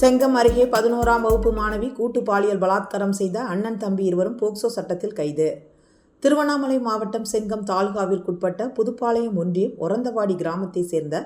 செங்கம் அருகே பதினோராம் வகுப்பு மாணவி கூட்டு பாலியல் பலாத்காரம் செய்த அண்ணன் தம்பி இருவரும் போக்சோ சட்டத்தில் கைது. திருவண்ணாமலை மாவட்டம் செங்கம் தாலுகாவிற்குட்பட்ட புதுப்பாளையம் ஒன்றியம் ஒரந்தவாடி கிராமத்தைச் சேர்ந்த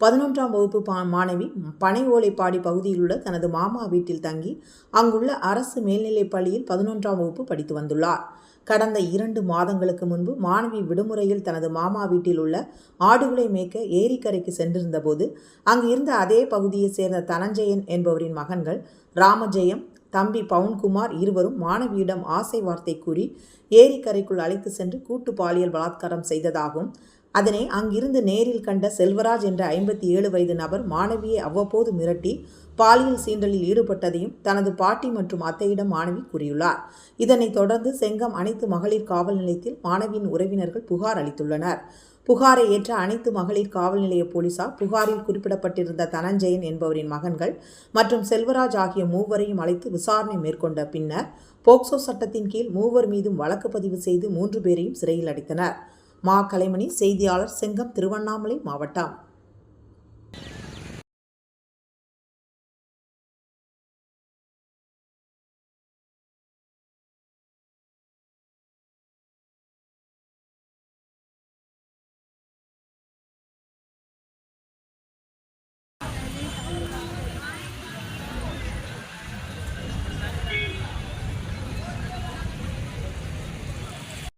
பதினொன்றாம் வகுப்பு பா- மாணவி பனை ஓலைப்பாடி பகுதியில் உள்ள தனது மாமா வீட்டில் தங்கி அங்குள்ள அரசு மேல்நிலைப் பள்ளியில் பதினொன்றாம் வகுப்பு படித்து வந்துள்ளார். கடந்த இரண்டு மாதங்களுக்கு முன்பு மாணவி விடுமுறையில் தனது மாமா வீட்டில் உள்ள ஆடுகளை மேய்க்க ஏரிக்கரைக்கு சென்றிருந்தபோது அங்கு இருந்த அதே பகுதியைச் சேர்ந்த தனஞ்சயன் என்பவரின் மகன்கள் ராமஜெயம் தம்பி பவுன்குமார் இருவரும் மாணவியிடம் ஆசை வார்த்தை கூறி ஏரிக்கரைக்குள் அழைத்து சென்று கூட்டு பாலியல் பலாத்காரம் செய்ததாகவும் அதனை அங்கிருந்து நேரில் கண்ட செல்வராஜ் என்ற ஐம்பத்தி ஏழு வயது நபர் மாணவியை அவ்வப்போது மிரட்டி பாலியல் சீண்டலில் ஈடுபட்டதையும் தனது பாட்டி மற்றும் அத்தையிடம் மாணவி கூறியுள்ளார். இதனைத் தொடர்ந்து செங்கம் அனைத்து மகளிர் காவல் நிலையத்தில் மாணவியின் உறவினர்கள் புகார் அளித்துள்ளனர். புகாரை ஏற்ற அனைத்து மகளிர் காவல் நிலைய போலீசார் புகாரில் குறிப்பிடப்பட்டிருந்த தனஞ்சயன் என்பவரின் மகன்கள் மற்றும் செல்வராஜ் ஆகிய மூவரையும் அழைத்து விசாரணை மேற்கொண்ட பின்னர் போக்சோ சட்டத்தின் கீழ் மூவர் மீதும் வழக்கு பதிவு செய்து மூன்று பேரையும் சிறையில் அடைத்தனர். மா கலைமணி செய்தியாளர் செங்கம் திருவண்ணாமலை மாவட்டம்.